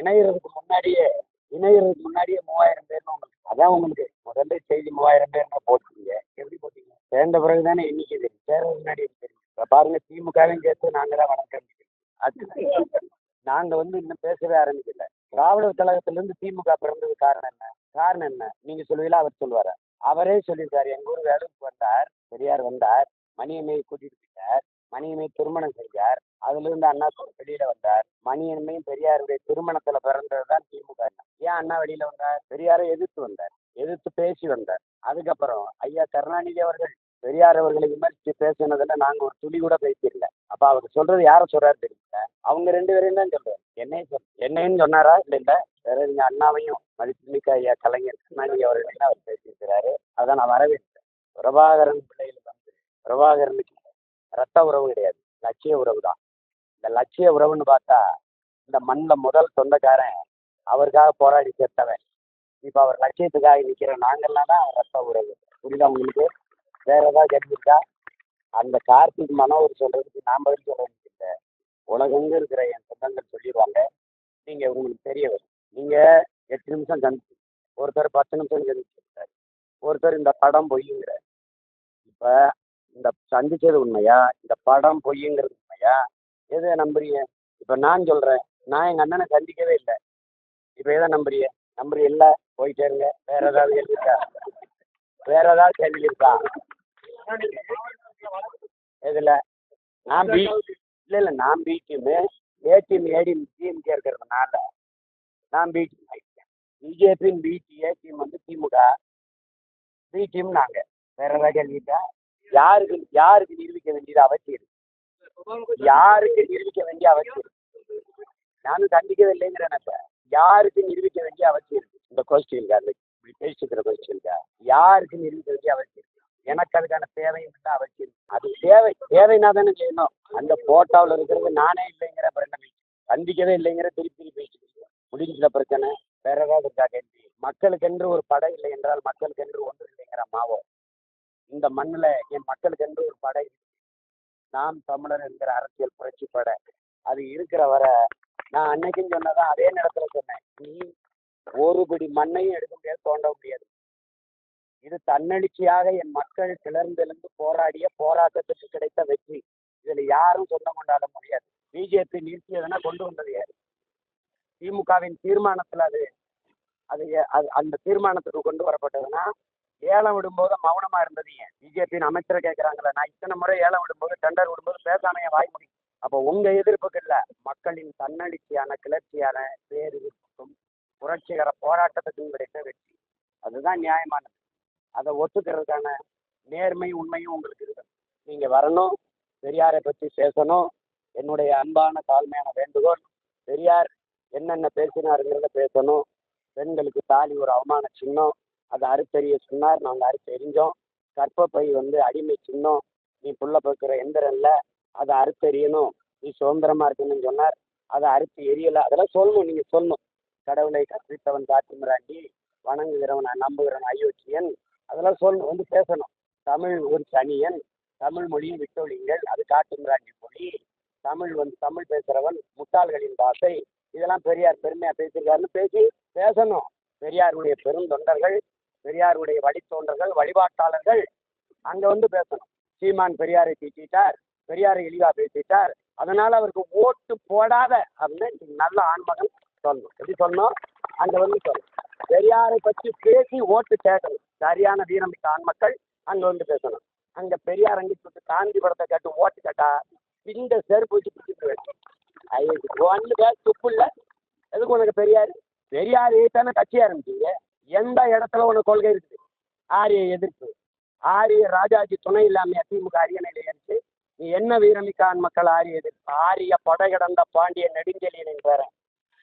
இணையறதுக்கு முன்னாடியே இணையறதுக்கு முன்னாடியே மூவாயிரம் பேர்னு உங்களுக்கு. அதான் உங்களுக்கு முதல்ல செய்தி மூவாயிரம் பேர்னு போட்டுருங்க எப்படி போட்டீங்க? சேர்ந்த பிறகு தானே எண்ணிக்கை தெரியும். சேர்றது முன்னாடி தெரியும். பாருங்க திமுகவையும் சேர்த்து நாங்கள் தான் வணக்கம். அது நாங்கள் வந்து இன்னும் பேசவே ஆரம்பிக்கல. திராவிடர் கழகத்திலிருந்து திமுக பிறந்தது காரணம் என்ன? காரணம் என்ன? நீங்கள் சொல்லுவீங்களா அவர் சொல்லுவாரா அவரே சொல்லியிருக்காரு எங்கள் ஊர் வேலுக்கு வந்தார் பெரியார் வந்தார் மணியம்மையை கூட்டிட்டு போயிட்டார் மணியம்மை திருமணம் செஞ்சார் அதிலிருந்து அண்ணா வெளியில வந்தார் மணியம்மையும் பெரியாருடைய திருமணத்துல பிறந்தது தான் திமுக ஏன் அண்ணா வெளியில வந்தார்? பெரியாரை எதிர்த்து வந்தார் எதிர்த்து பேசி வந்தார். அதுக்கப்புறம் ஐயா கருணாநிதி அவர்கள் பெரியார் அவர்களை விமர்சித்து பேசினதுல நாங்க ஒரு துளி கூட பேசிடல அப்ப அவர் சொல்றது யார சொல்றாரு தெரியல அவங்க ரெண்டு பேரையும் தான் சொல்றாரு. என்னையும் சொல் என்னையும் சொன்னாரா? இல்ல இல்ல. வேற நீங்க அண்ணாவையும் மதிப்புமிக்க ஐயா கலைஞர் கருணாநிதி அவர்கள் அவர் பேசியிருக்கிறாரு? அதை நான் வரவேற்கிறேன். பிரபாகரன் பிள்ளைகள் வந்து பிரபாகரனுக்கு ரத்த உறவு கிடையாது. லட்சிய உறவு தான். இந்த லட்சிய உறவுன்னு பார்த்தா இந்த மண்ணில் முதல் சொந்தக்காரன் அவருக்காக போராடி சேர்த்தவன் இப்போ அவர் லட்சியத்துக்காக நிற்கிற நாங்கள்லாம் தான் ரத்த உறவு. புரியுதா உங்களுக்கு? வேற ஏதாவது கேட்டுருக்கா அந்த கார்த்திக் மனோவர் சொல்றதுக்கு நான் பதில் சொல்றதுக்கு இல்லை உலகெங்க இருக்கிற என் சொந்தங்கள் சொல்லிடுவாங்க. நீங்கள் உங்களுக்கு தெரிய வரும். நீங்கள் எட்டு நிமிஷம் கணிச்சு ஒருத்தர் பத்து நிமிஷம் சந்திச்சிருக்காரு ஒருத்தர் இந்த படம் பொய்யுங்கிற இப்போ இந்த சந்திச்சது உண்மையா? இந்த படம் பொய்யுங்கிறது உண்மையா? எதை நம்புறீங்க? இப்போ நான் சொல்கிறேன் நான் எங்கள் அண்ணனை சந்திக்கவே இல்லை. இப்போ எதை நம்புறீங்க? நம்புறீ இல்லை போயிட்டே இருங்க வேற ஏதாவது கேள்வி இருக்கா? வேற ஏதாவது கேள்வி இருக்கா? எதில்? நான் பி இல்லை இல்லை நான் B team A team A team DMK இருக்கிறதுனால நான் பி டீம் ஆகிட்டேன் பிஜேபியின் பி டி ஏ டீம் வந்து திமுக. பி டீம் நாங்கள் வேற ஏதாவது கேள்விட்டா யாருக்கு யாருக்கு நிரூபிக்க வேண்டியது அவசியம்? இருக்கு? யாருக்கு நிரூபிக்க வேண்டிய அவசியம்? நானும் கண்டிக்கவே இப்ப யாருக்கு நிரூபிக்க வேண்டிய அவசியம்? இந்த கொஸ்டின் அந்த பேசிக்கிற கொஸ்டினுக்கா யாருக்கு நிரூபிக்க வேண்டிய அவசியம்? எனக்கு அதுக்கான தேவையும் இல்லை அவசியம் அது தேவை தேவைன்னா தானே செய்யணும். அந்த போட்டோவில் இருக்கிறது நானே இல்லைங்கிற அப்புறம் சந்திக்கவே இல்லைங்கிற திருப்பி திருப்பி பேசிட்டு பிரச்சனை வேற ஏதாவது இருக்கா கேள்வி? மக்களுக்கென்று ஒரு படை இல்லை என்றால் மக்களுக்கென்று ஒன்று இல்லைங்கிற மாவோ இந்த மண்ணில் என் மக்களுக்கென்று ஒரு படை நாம் தமிழர் என்கிற அரசியல் புரட்சி படை. அது இருக்கிற வரை நான் அன்னைக்கும் சொன்னதான் அதே நேரத்துல சொன்னேன். நீ ஒரு பிடி மண்ணையும் எடுக்க முடியாது தோண்ட முடியாது. இது தன்னெழுச்சியாக என் மக்கள் கிளர்ந்தெழுந்து போராடிய போராட்டத்துக்கு கிடைத்த வெற்றி. இதுல யாரும் சொந்தம் கொண்டாட முடியாது. பிஜேபி நிறுத்தியதுன்னா கொண்டு வந்தது யாரு? திமுகவின் தீர்மானத்துல அது அது அது அந்த தீர்மானத்துக்கு கொண்டு வரப்பட்டதுன்னா ஏலம் விடும்போது மௌனமா இருந்தது ஏன்? பிஜேபியின் அமைச்சரை கேட்கிறாங்களே நான் இத்தனை முறை ஏலம் விடும்போது டெண்டர் விடும்போது பேசாம என் வாய் முடியும்? அப்போ உங்க எதிர்ப்புக்கு இல்ல மக்களின் தன்னெழுச்சியான கிளர்ச்சியான பேரிருப்புக்கும் புரட்சிகர போராட்டத்துக்கும் கிடைத்த வெற்றி. அதுதான் நியாயமானது. அதை ஒத்துக்கிறதுக்கான நேர்மை உண்மையும் உங்களுக்கு இருக்கு. நீங்க வரணும் பெரியாரை பற்றி பேசணும். என்னுடைய அன்பான தாழ்மையான வேண்டுகோள் பெரியார் என்னென்ன பேசினாருங்கிறத பேசணும். பெண்களுக்கு தாலி ஒரு அவமான சின்னம். அதை அறுத்தறிய சொன்னார் நாங்கள் அறுத்தெறிஞ்சோம் கற்பப்பை வந்து அடிமை சின்னம். நீ புள்ள பார்க்குற எந்திரம் இல்லை அதை அறுத்தெறியணும். நீ சுதந்திரமா இருக்கணும்னு சொன்னார். அதை அறுத்து எரியலை. அதெல்லாம் சொல்லணும் நீங்கள் சொல்லணும். கடவுளை கற்பித்தவன் காட்டுமிராண்டி வணங்குகிறவன் நம்புகிறவன் அயோக்கியன். அதெல்லாம் சொல்லணும் வந்து பேசணும். தமிழ் ஒரு தனியன் தமிழ் மொழியை விட்டொழிங்கள் அது காட்டுமிராண்டி மொழி. தமிழ் வந்து தமிழ் பேசுகிறவன் முட்டாள்களின் பாஷை. இதெல்லாம் பெரியார் பெருமையாக பேசியிருக்காருன்னு பேசி பேசணும். பெரியாருடைய பெருந்தொண்டர்கள் பெரியாருடைய வழித்தோன்றர்கள் வழிபாட்டாளர்கள் அங்கே வந்து பேசணும். சீமான் பெரியாரை தீட்டிட்டார் பெரியாரை இழிவாக பேசிட்டார். அதனால் அவருக்கு ஓட்டு போடாத அப்படின்னு நல்ல ஆண்மகன் சொல்லணும். எப்படி சொல்லணும்? அங்கே வந்து சொல்லணும். பெரியாரை பற்றி பேசி ஓட்டு கேட்கணும் சரியான வீரமிக்க ஆண்மக்கள் அங்க வந்து பேசணும். அங்க பெரியார் அங்கே சொல்லிட்டு காந்தி படத்தை கேட்டு ஓட்டு கேட்டா இந்த செருப்பு வச்சு பிடிச்சிட்டு ஒன்று பேர் துப்பு இல்லை. எதுக்கு உனக்கு பெரியார்? பெரியார் தானே கட்சி ஆரம்பிச்சீங்க எந்த இடத்துல உனக்கு கொள்கை இருக்குது? ஆரிய எதிர்ப்பு. ஆரிய ராஜாஜி துணை இல்லாமையா திமுக அரியணையில இருக்கு நீ என்ன வீரமிக்கான் மக்கள் ஆரிய எதிர்ப்பு? ஆரிய படை கடந்த பாண்டிய நெடுஞ்செழியனின் பேரன்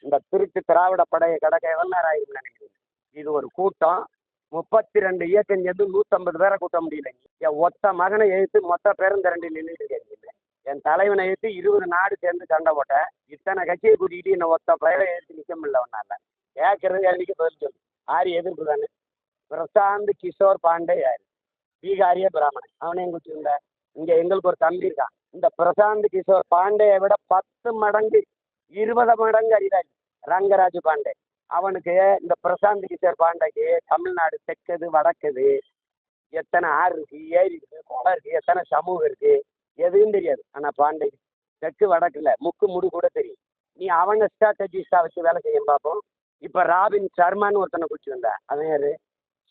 இந்த திருட்டு திராவிட படையை கடக்க எவ்வளோ நேரம் ஆயிருக்கு இது ஒரு கூட்டம். முப்பத்தி ரெண்டு இயக்கம் சேர்ந்து நூற்றம்பது பேரை கூட்ட முடியல என் ஒத்த மகனை எழுத்து மொத்த பேரும் திரண்டு நின்றுட்டு இருக்கீங்க என் தலைவனை எழுத்து இருபது நாடு சேர்ந்து சண்டை போட்டேன். இத்தனை கட்சியை கூட்டிகிட்டு என்னை ஒத்த பயிரை எழுத்து நிற்க முடியல ஒன்னால கேட்கறது கேள்விக்கு பதில் சொல்லு. ஆரி எதிர்ப்பு தானே. பிரசாந்த் கிஷோர் பாண்டே யார்? பீகாரிய பிராமணன். அவனே எங்களுக்கு இந்த இங்கே எங்களுக்கு ஒரு தம்பி இருக்கான். இந்த பிரசாந்த் கிஷோர் பாண்டேயை விட பத்து மடங்கு இருபது மடங்கு அறிவாளி ரங்கராஜ் பாண்டே. அவனுக்கு இந்த பிரசாந்த் கிஷோர் பாண்டாக்கு தமிழ்நாடு தெற்குது வடக்குது எத்தனை ஆறு இருக்கு ஏரி இருக்கு குளம் இருக்கு எத்தனை சமூகம் இருக்கு எதுவும் தெரியாது. ஆனால் பாண்டே தெற்கு வடக்குல முக்கு முடு கூட தெரியும். நீ அவனை ஸ்ட்ராட்டஜிஸ்டாக வச்சு வேலை செய்ய பார்ப்போம். இப்போ ராபின் சர்மான்னு ஒருத்தனை குடிச்சு வந்த அவன் யாரு?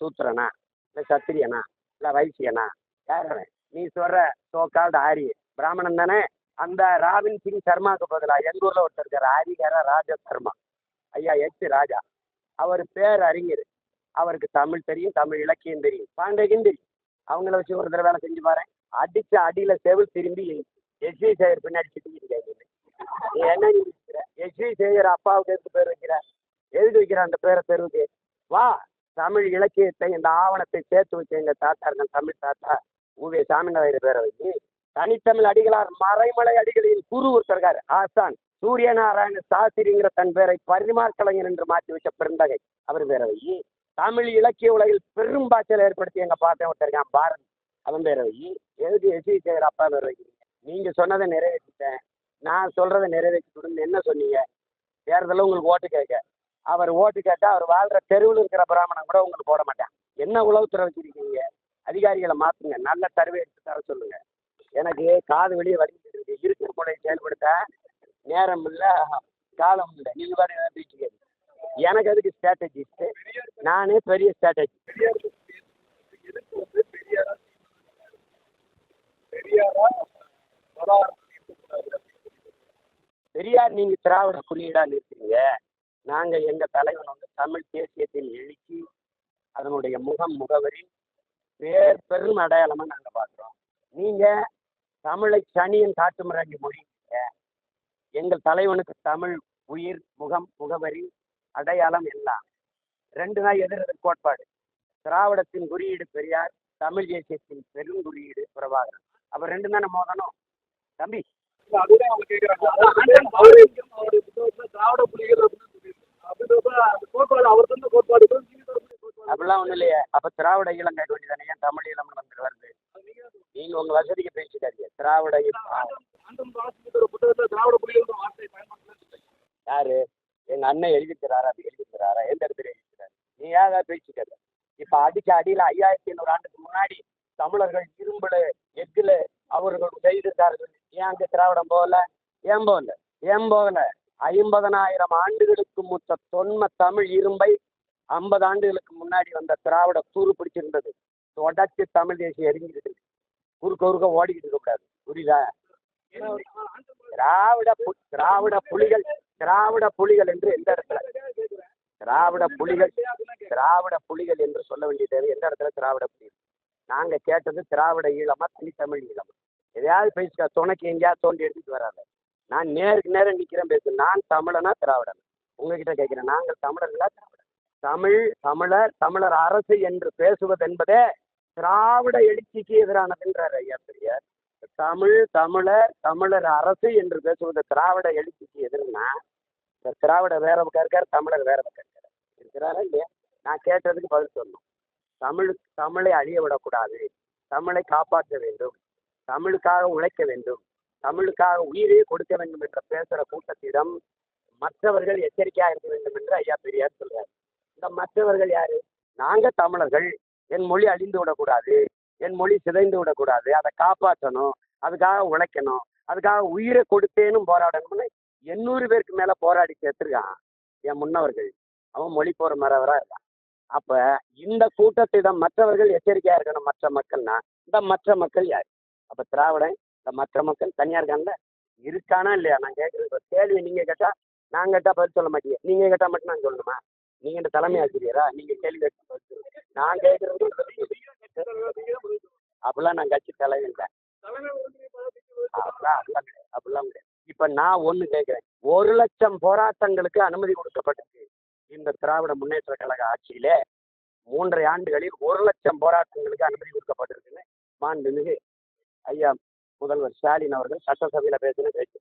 சூத்திரனா? இல்லை சத்திரியனா? இல்லை வைசியனா? யார் அவன்? நீ சொல்கிற சோக்கால்டு ஆரி. பிராமணன் தானே? அந்த ராபின் சிங் சர்மாவுக்கு பதிலாக எங்கள் ஊரில் ஒருத்தர் இருக்கார் ஆரிகார ராஜ சர்மா. ஐயா எச் ராஜா. அவர் பேர் அறிஞர். அவருக்கு தமிழ் தெரியும் தமிழ் இலக்கியம் தெரியும். பாண்டேக்கும் தெரியும் அவங்கள வச்சு ஒரு தடவை வேலை செஞ்சு பாரு அடிச்ச அடியில் செவில் திரும்பி எஸ்வி சேகர் பின்னாடி சுற்றிக்கிட்டு நீ என்ன எஸ்வி சேகர் அப்பாவுக்கு எதுக்கு பேர் வைக்கிற? எதுக்கு வைக்கிற அந்த பேரை தெருவுக்கு? வா தமிழ் இலக்கியத்தை இந்த ஆவணத்தை சேர்த்து வச்ச எங்கள் தாத்தா இருக்கான் தமிழ் தாத்தா ஊவே சாமிநாதர் பேரை வச்சு தனித்தமிழ் அடிகளார் மறைமலை அடிகளின் குரு ஒருத்தர் இருக்காரு ஆசான் சூரியநாராயண சாஸ்திரிங்கிற தன் பேரை பரிமார் கலைஞர் என்று மாற்றி வச்ச பெருந்தகை. அவர் பேரவை தமிழ் இலக்கிய உலகில் பெரும் பாய்ச்சல் ஏற்படுத்தி எங்க பார்த்தேன் ஒருத்தருக்கான் பாரதி. அவன் பேரவை எழுதி எஸ். எஸ்வி சேகர் அப்பா பேரவை நீங்க சொன்னதை நிறைவேற்றிட்டேன். நான் சொல்றதை நிறைவேற்றி கொடுன்னு என்ன சொன்னீங்க? தேர்தலில் உங்களுக்கு ஓட்டு கேட்க. அவர் ஓட்டு கேட்டால் அவர் வாழ்ற தெருவில் இருக்கிற பிராமணன் கூட உங்களுக்கு போட மாட்டேன். என்ன உளவுத்துறை வச்சிருக்கீங்க? அதிகாரிகளை மாற்றுங்க நல்ல சர்வே எடுத்து தர சொல்லுங்க. எனக்கு காது வெளியே வலிக்கிட்டு இருக்கு இருக்கிற முறையை செயல்படுத்த நேரம் இல்லை காலம் இல்லை. நீங்கள் பாருங்க பேசிக்க எனக்கு அதுக்கு ஸ்ட்ராட்டஜிஸ்ட்டு நானே பெரிய ஸ்ட்ராட்டஜி பெரியார் நீங்கள் திராவிட குறியீடாக இருக்கீங்க நாங்கள் எங்கள் தலைவன் வந்து தமிழ் தேசியத்தின் எழுச்சி அதனுடைய முகம் முகவரி பேர் பெரும் அடையாளமாக நாங்கள் பார்க்குறோம். நீங்கள் தமிழை சனியின் காட்டுமிராண்டி மொழிங்க எங்கள் தலைவனுக்கு தமிழ் உயிர் முகம் முகவரி அடையாளம் எல்லாம். ரெண்டு நாள் எதிர்த்து கோட்பாடு. திராவிடத்தின் குறியீடு பெரியார் தமிழ் தேசியத்தின் பெருங்குறியீடு பிரபாகரன். அப்போ ரெண்டு தானே மோதணும்? தம்பி. திராவிட புலிகள் கோட்பாடு அவர் தந்த கோட்பாடு அப்படிலாம் ஒன்றும் இல்லையே. அப்போ திராவிட ஈழம் கேட்க வேண்டியதானே ஏன் தமிழ் ஈழம்னு வந்துட்டு வருது? நீங்கள் உங்கள் வசதிக்கு பேசிக்காதீங்க. திராவிட ஈழம் யாரு? எங்க அண்ணன் எழுதி தராரா? அப்படி எழுதி தராரா? எந்த இடத்துல எழுதி தராரு? நீ ஏன் பேசிக்காத? இப்போ அடிக்க அடியில் ஐயாயிரத்தி ஐநூறு ஆண்டுக்கு முன்னாடி தமிழர்கள் இரும்புல எஃகுல அவர்கள் செய்திருக்கார்கள் ஏன் அங்கே திராவிடம் போகல? ஏன் போகல? ஏன் போகல? ஐம்பதனாயிரம் ஆண்டுகளுக்கு முத்த தொன்ம தமிழ் இரும்பை ஐம்பது ஆண்டுகளுக்கு முன்னாடி வந்த திராவிட தூரு பிடிச்சிருந்தது. உடச்சி தமிழ் தேசியம் எரிஞ்சுக்கிட்டு குறுக்க குறுக்க ஓடிக்கிட்டு இருக்கக்கூடாது புரியுதா? திராவிட பு- திராவிட புலிகள் திராவிட புலிகள் என்று எந்த இடத்துல? திராவிட புலிகள் திராவிட புலிகள் என்று சொல்ல வேண்டியது எந்த இடத்துல? திராவிட புலிகள். நாங்க கேட்டது திராவிட ஈழமா தனித்தமிழ் ஈழமா. எதையாவது பேசிக்க துணைக்கு எங்கேயாவது தோண்டி எடுத்துட்டு வராது. நான் நேருக்கு நேரம் நிற்கிறேன் பேசு. நான் தமிழனா திராவிடன்? உங்ககிட்ட கேட்கிறேன். நாங்கள் தமிழர்களா திராவிட தமிழ் தமிழர் தமிழர் அரசு என்று பேசுவதென்பதே திராவிட எழுச்சிக்கு எதிரானதுன்றார் ஐயா பெரியார். தமிழ் தமிழர் தமிழர் அரசு என்று பேசுவது திராவிட எழுச்சிக்கு எதிர்னா இந்த திராவிட வேற பக்கம் இருக்கார் தமிழர் வேற பக்கம் இருக்கார். இருக்கிறாரா இல்லையா? நான் கேட்டதுக்கு பதில் சொல்லணும். தமிழ் தமிழை அழிய விடக்கூடாது. தமிழை காப்பாற்ற வேண்டும். தமிழுக்காக உழைக்க வேண்டும். தமிழுக்காக உயிரே கொடுக்க வேண்டும் என்று பேசுகிற கூட்டத்திடம் மற்றவர்கள் எச்சரிக்கையாக இருக்க வேண்டும் என்று ஐயா பெரியார் சொல்றார். இந்த மற்றவர்கள் யாரு? நாங்க தமிழர்கள். என் மொழி அழிந்து விடக்கூடாது. என் மொழி சிதைந்து விடக்கூடாது. அதை காப்பாற்றணும். அதுக்காக உழைக்கணும். அதுக்காக உயிரை கொடுத்தேனும் போராடணும்னு எண்ணூறு பேருக்கு மேல போராடி சேர்த்துருக்கான் என் முன்னவர்கள். அவன் மொழி போற மறவரா இருக்கான். அப்ப இந்த கூட்டத்திடம் மற்றவர்கள் எச்சரிக்கையா இருக்கணும். மற்ற மக்கள்னா இந்த மற்ற மக்கள் யார்? அப்ப திராவிடன் இந்த மற்ற மக்கள் தனியா இருக்காங்கல்ல? இருக்கானா இல்லையா? நான் கேட்கறது கேள்வி நீங்க கேட்டா நான் கேட்டா பதில் சொல்ல மாட்டீங்க. நீங்க கேட்டா மட்டும் நான் சொல்லணுமா? நீங்க இந்த தலைமை ஆசிரியரா? நீங்க கேள்வி நான் கேட்கறது அப்படிலாம் நான் கட்சி தலைவன் இல்லை. அப்படிலாம் அப்படிலாம் அப்படிலாம் கிடையாது. இப்போ நான் ஒன்று கேட்குறேன். ஒரு லட்சம் போராட்டங்களுக்கு அனுமதி கொடுக்கப்பட்டிருக்கு. இந்த திராவிட முன்னேற்ற கழக ஆட்சியிலே மூன்றரை ஆண்டுகளில் ஒரு லட்சம் போராட்டங்களுக்கு அனுமதி கொடுக்கப்பட்டிருக்குன்னு மாண்புமிகு ஐயா முதல்வர் ஸ்டாலின் அவர்கள் சட்டசபையில் பேசின பேச்சு.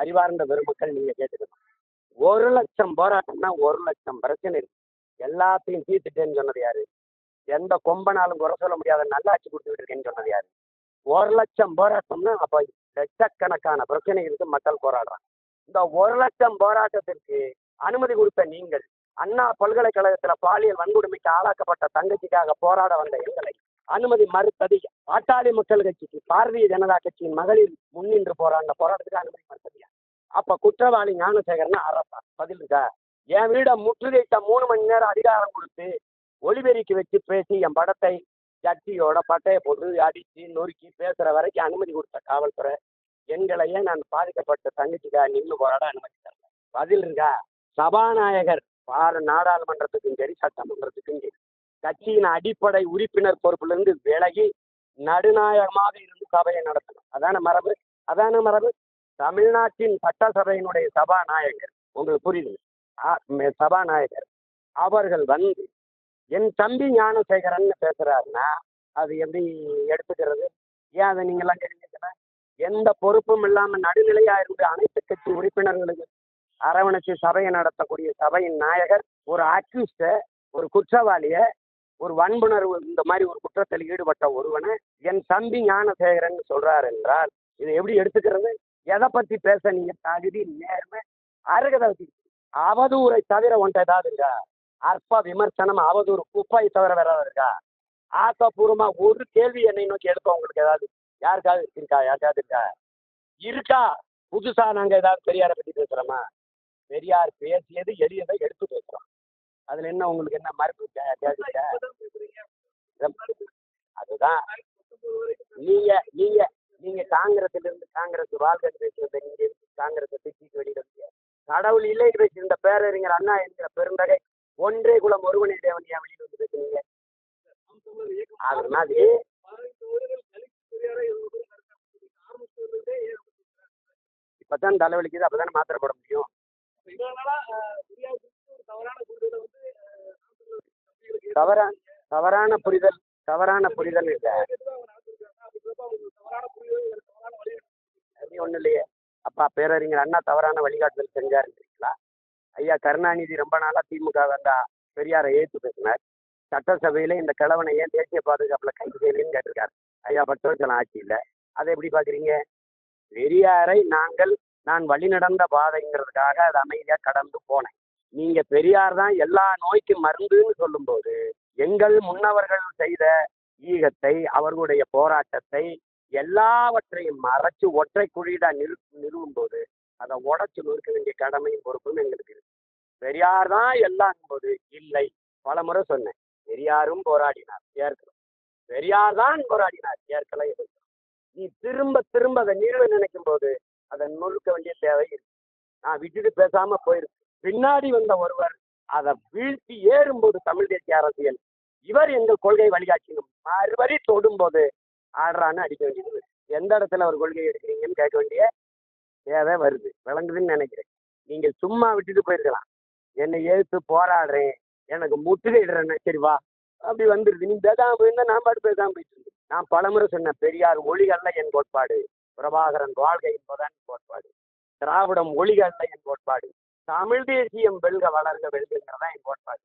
அறிவார்ந்த பெருமக்கள் நீங்கள் கேட்டுக்கணும். ஒரு லட்சம் போராட்டம்னா ஒரு லட்சம் பிரச்சனை இருக்கு. எல்லாத்தையும் தீர்த்துட்டேன்னு சொன்னது யாரு? எந்த கொம்பனாலும் குறை சொல்ல முடியாத நல்லாட்சி கொடுத்துக்கிட்டு இருக்கேன்னு சொன்னது யாரு? ஒரு லட்சம் போராட்டம்னா அப்போ லட்சக்கணக்கான பிரச்சனைகளுக்கு மக்கள் போராடுறாங்க. இந்த ஒரு லட்சம் போராட்டத்திற்கு அனுமதி கொடுத்த நீங்கள் அண்ணா பல்கலைக்கழகத்தில் பாலியல் வன்கொடுமைக்கு ஆளாக்கப்பட்ட தங்கச்சிக்காக போராட வந்த எங்களை அனுமதி மறுத்தது பாட்டாளி மக்கள் கட்சிக்கு பாரதிய ஜனதா கட்சியின் மகளிர் முன்னின்று போராடின போராட்டத்துக்கு அனுமதி மறுத்தது அப்ப குற்றவாளி ஞானசேகரன் அரசா? பதில் இருக்கா என் வீடை முற்றுகையிட்ட மூணு மணி நேரம் அதிகாரம் கொடுத்து ஒளிபெருக்கி வச்சு பேசி என் படத்தை ஜட்டியோட பட்டையை போட்டு அடித்து நொறுக்கி பேசுற வரைக்கும் அனுமதி கொடுத்த காவல்துறை. எங்களையே நான் பாதிக்கப்பட்ட தங்கச்சிக்கா நின்று போராட அனுமதி தரல. பதில் இருக்கா சபாநாயகர் பார நாடாளுமன்றத்துக்கும் சரி சட்டமன்றத்துக்கும் சரி. கட்சியின் அடிப்படை உறுப்பினர் பொறுப்பிலிருந்து விலகி நடுநாயகமாக இருந்து சபையை நடத்தணும். அதான மரபு? அதான மரபு? தமிழ்நாட்டின் சட்டசபையினுடைய சபாநாயகர். உங்களுக்கு புரியுது சபாநாயகர். அவர்கள் வந்து என் தம்பி ஞானசேகரன் பேசுறாருன்னா அது எப்படி எடுத்துக்கிறது? ஏன் அதை நீங்களாம் கேள்விக்கல எந்த பொறுப்பும் இல்லாமல் நடுநிலையாக இருக்கிற அனைத்து கட்சி உறுப்பினர்களுக்கு அரவணைச்சு சபையை நடத்தக்கூடிய சபையின் நாயகர் ஒரு அக்யூஸ்ட ஒரு குற்றவாளிய ஒரு வன்புணர்வு இந்த மாதிரி ஒரு குற்றத்தில் ஈடுபட்ட ஒருவனை என் தம்பி ஞானசேகரன் சொல்றார் என்றால் இதை எப்படி எடுத்துக்கிறது? எதை பத்தி பேச நீங்க தகுதி நேர்மை அருகதை வச்சு அவதூறை தவிர ஒன்றை ஏதாவது இருக்கா? அற்ப விமர்சனம் அவதூறு குப்பை தவிர வேற ஏதாவது இருக்கா? ஆக்கப்பூர்வமா ஒரு கேள்வி என்னை நோக்கி எடுப்போம் உங்களுக்கு ஏதாவது யாருக்காவது இருக்கா? யாருக்காவது இருக்கா? இருக்கா? புதுசா நாங்க ஏதாவது பெரியாரை பத்தி பேசுறோமா? பெரியார் பேசியது எளியதை எடுத்து பேசுறோம். அதுல என்ன உங்களுக்கு என்ன மறுப்பு? அதுதான். நீங்க நீங்க காங்கிரஸ்ல இருந்து காங்கிரஸ் வாழ்க்கை பேசுறத நீங்க இருந்து காங்கிரஸை திட்டிட்டு வெளியிட முடியாது கடவுள் இல்லை பேசியிருந்த பேரறிஞர் அண்ணா என்கிற பெருந்தகை ஒன்றே குலம் ஒருவனே தேவன் ஏன் வெளியிட வந்து பேசுனீங்க? அது மாதிரி இப்பதான் தலைவலிக்குது அப்பதான் மாத்திரை போட முடியும்? தவறான தவறான புரிதல் தவறான புரிதல் இல்லை. அது ஒன்றும் இல்லையே. அப்பா பேரறிஞர் அண்ணா தவறான வழிகாட்டுதல் செஞ்சாருன்றீங்களா ஐயா கருணாநிதி ரொம்ப நாளாக திமுக வந்தா பெரியாரை ஏற்று பேசினார். சட்டசபையில் இந்த கிழவனை ஏன் தேசிய பாதுகாப்பில் கைது செய்யலன்னு கேட்டிருக்காரு. ஐயா பத்து ஆட்சியில். ஆட்சி அதை எப்படி பார்க்குறீங்க பெரியாரை நாங்கள் நான் வழி நடந்த பாதைங்கிறதுக்காக அது அமைதியாக கடந்து போனேன். நீங்க பெரியார் தான் எல்லா நோய்க்கும் மருந்துன்னு சொல்லும்போது எங்கள் முன்னவர்கள் செய்த ஈகத்தை அவர்களுடைய போராட்டத்தை எல்லாவற்றையும் மறைச்சு ஒற்றை குழியில நிறு நிறுவும் போது அதை உடச்சி நொறுக்க வேண்டிய கடமையும் பொறுப்பும் எங்களுக்கு இருக்கு. பெரியார் தான் எல்லாம் போது இல்லை. பல முறை சொன்னேன். பெரியாரும் போராடினார் ஏற்கிறோம் பெரியார் தான் போராடினார் ஏற்கல எதிர்க்கிறோம் நீ திரும்ப திரும்ப அதை நிறுவ நினைக்கும் போது அதை நொறுக்க வேண்டிய தேவை இருக்கு. நான் விட்டுட்டு பேசாம போயிருக்கு பின்னாடி வந்த ஒருவர் அதை வீழ்த்தி ஏறும்போது தமிழ் தேசிய அரசியல். இவர் எங்கள் கொள்கை வழிகாட்டினும். மறுபடி தொடும்போது ஆடுறான்னு அடிக்க வேண்டியது எந்த இடத்துல ஒரு கொள்கை எடுக்கிறீங்கன்னு கேட்க வேண்டிய தேவை வருது. விளங்குதுன்னு நினைக்கிறேன். நீங்கள் சும்மா விட்டுட்டு போயிருக்கலாம். என்னை எதிர்த்து போராடுறேன். எனக்கு முற்றுகையிடுறேன்னு சரி வா. அப்படி வந்துருது. நீ பேசாம போயிருந்தா நான் பாட்டு பேசாம போயிட்டு இருந்தேன். நான் பலமுறை சொன்ன பெரியார் ஒளிகள்ல என் கோட்பாடு. பிரபாகரன் வாழ்க்கை என்பதான் கோட்பாடு. திராவிடம் ஒளிகள்ல என் கோட்பாடு. தமிழ் தேசியம் வெல்க வளர்க வெல்கிறதா என் கோட்பாடு.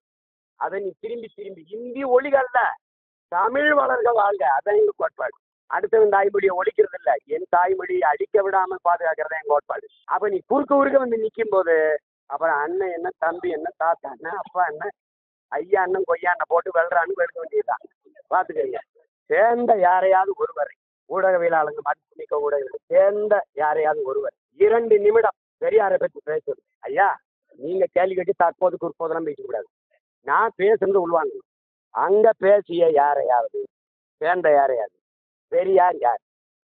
அதை நீ திரும்பி திரும்பி. இந்தி ஒளிகள்ல தமிழ் வளர்க வாழ்க. அதான் எங்க கோட்பாடு. அடுத்தவன் தாய்மொழியை ஒழிக்கிறது இல்ல என் தாய்மொழியை அழிக்க விடாமல் பாதுகாக்கிறது என் கோட்பாடு. அப்ப நீ குறுக்க குறுக்க வந்து நிற்கும் போது அப்புறம் அண்ணன் என்ன தம்பி என்ன தாத்தா என்ன அப்பா என்ன ஐயா அண்ணன் கொய்யா அண்ணன் போட்டு வெல்றான்னு வெல்க வேண்டியதுதான். பாத்துக்கங்க. சேர்ந்த யாரையாவது ஒருவர் ஊடகவியலாளர்கள் மதிப்புமிக்க ஊடகங்கள் சேர்ந்த யாரையாவது ஒருவர் இரண்டு நிமிடம் பெரியாரை பற்றி பேசுறது ஐயா நீங்க கேள்வி கட்டி தற்போது குறுப்போதெல்லாம் பேசக்கூடாது. நான் பேசுறது உள்வாங்க அங்க பேசிய யாரையாவது? சேர்ந்த யாரையாவது? பெரியார் யார்?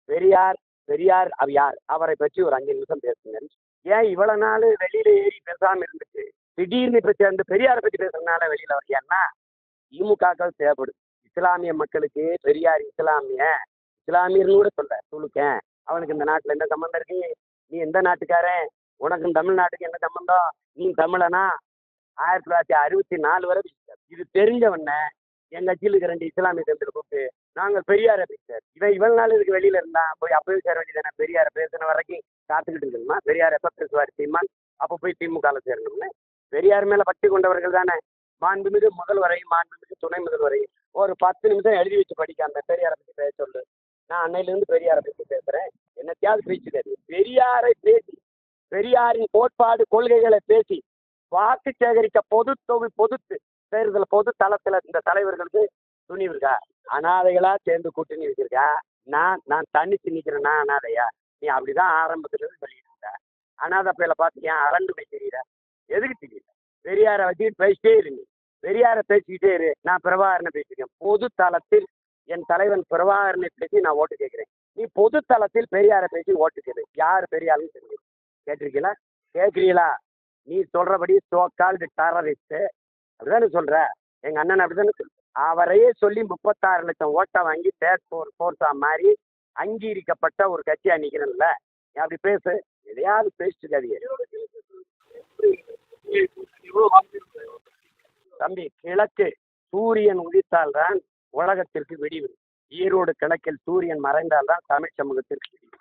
பெரியார் பெரியார் அவர் யார்? அவரை பற்றி ஒரு அஞ்சு நிமிஷம் பேசுங்க ஏன் இவ்வளவு நாள் வெளியில ஏறி பேசாம இருந்துச்சு? திடீர்னு இப்ப சேர்ந்து பெரியாரை பற்றி பேசுறதுனால வெளியில வரையான்னா திமுகக்கள் தேவைப்படுது. இஸ்லாமிய மக்களுக்கு பெரியார் இஸ்லாமிய. இஸ்லாமியர்னு கூட சொல்ல துளுக்கேன் அவனுக்கு இந்த நாட்டுல என்ன சம்பந்தம் இருக்கு? நீ எந்த நாட்டுக்காரன்? உனக்கும் தமிழ்நாட்டுக்கு என்ன சம்பந்தம்? நீ தமிழனா? ஆயிரத்தி தொள்ளாயிரத்தி அறுபத்தி நாலு வரை இது தெரிஞ்சவன என் கட்சியில் இருக்கிற ரெண்டு இஸ்லாமிய தம்பிகள் கூப்பிட்டு நாங்கள் பெரியாரை பேசுறாரு இவன் இவ்வளவு நாள் இதுக்கு வெளியில இருந்தான் போய் அப்பவே சேர வேண்டியதானே பெரியார பேசின வரைக்கும் காத்துக்கிட்டு இருக்கணுமா? பெரியார் எப்ப பேசுவார் சீமான்? அப்ப போய் திமுகல சேரணும்னு. பெரியார் மேல பக்தி கொண்டவர்கள் தானே. மாண்புமிகு முதல்வரையும் மாண்புமிகு துணை முதல்வரையும். ஒரு பத்து நிமிஷம் எழுதி வச்சு படிக்க அந்த பெரியாரை பற்றி பேச சொல்லு. நான் அன்னையிலேருந்து பெரியாரை பற்றி பேசுகிறேன் என்னத்தையாவது பேச்சுக்காது பெரியாரை பேசி பெரியாரின் கோட்பாடு கொள்கைகளை பேசி வாக்கு சேகரிக்க பொது தொகு பொதுத்து தேர்தல் போது தளத்தில் இந்த தலைவர்களுக்கு துணிவு இருக்கா? அனாதைகளா சேர்ந்து கூட்டணி வச்சிருக்கா. நான் நான் தனித்து நிற்கிறேன் நான் அனாதையா நீ அப்படிதான் ஆரம்பத்துல இருந்து சொல்லிட்டு இருக்க. அனாதை பையில பார்த்து ஏன் அரண்டு போய் தெரியல எதுக்கு தெரியல பெரியாரை வச்சுக்கிட்டு பேசிட்டே இருங்க பெரியாரை பேசிக்கிட்டே இரு. நான் பிரபாகரனை பேசியிருக்கேன் பொது தளத்தில் என் தலைவன் பிரபாகரனை பேசி நான் ஓட்டு கேட்கிறேன். நீ பொது தளத்தில் பெரியாரை பேசி ஓட்டு கேளு. யார் பெரியாருன்னு தெரியும் கேட்டிருக்கீங்களா? கேட்குறீங்களா? நீ சொல்றபடி சோ கால்டு டெரரிஸ்ட் அப்படிதானே சொல்ற? எங்க அண்ணன் அப்படிதானே சொல் அவரையே சொல்லி முப்பத்தாறு லட்சம் ஓட்டை வாங்கி தேர்ட் ஃபோர் ஃபோர்ஸா மாறி அங்கீகரிக்கப்பட்ட ஒரு கட்சியா நிக்கிறேன்ல நீ அப்படி பேசு? எதையாவது பேசிட்டு இருக்காதீங்க. தம்பி கிழக்கு சூரியன் உதித்தால்தான் உலகத்திற்கு விடிவு. ஈரோடு கிழக்கில் சூரியன் மறைந்தால்தான் தமிழ் சமூகத்திற்கு விடிவு.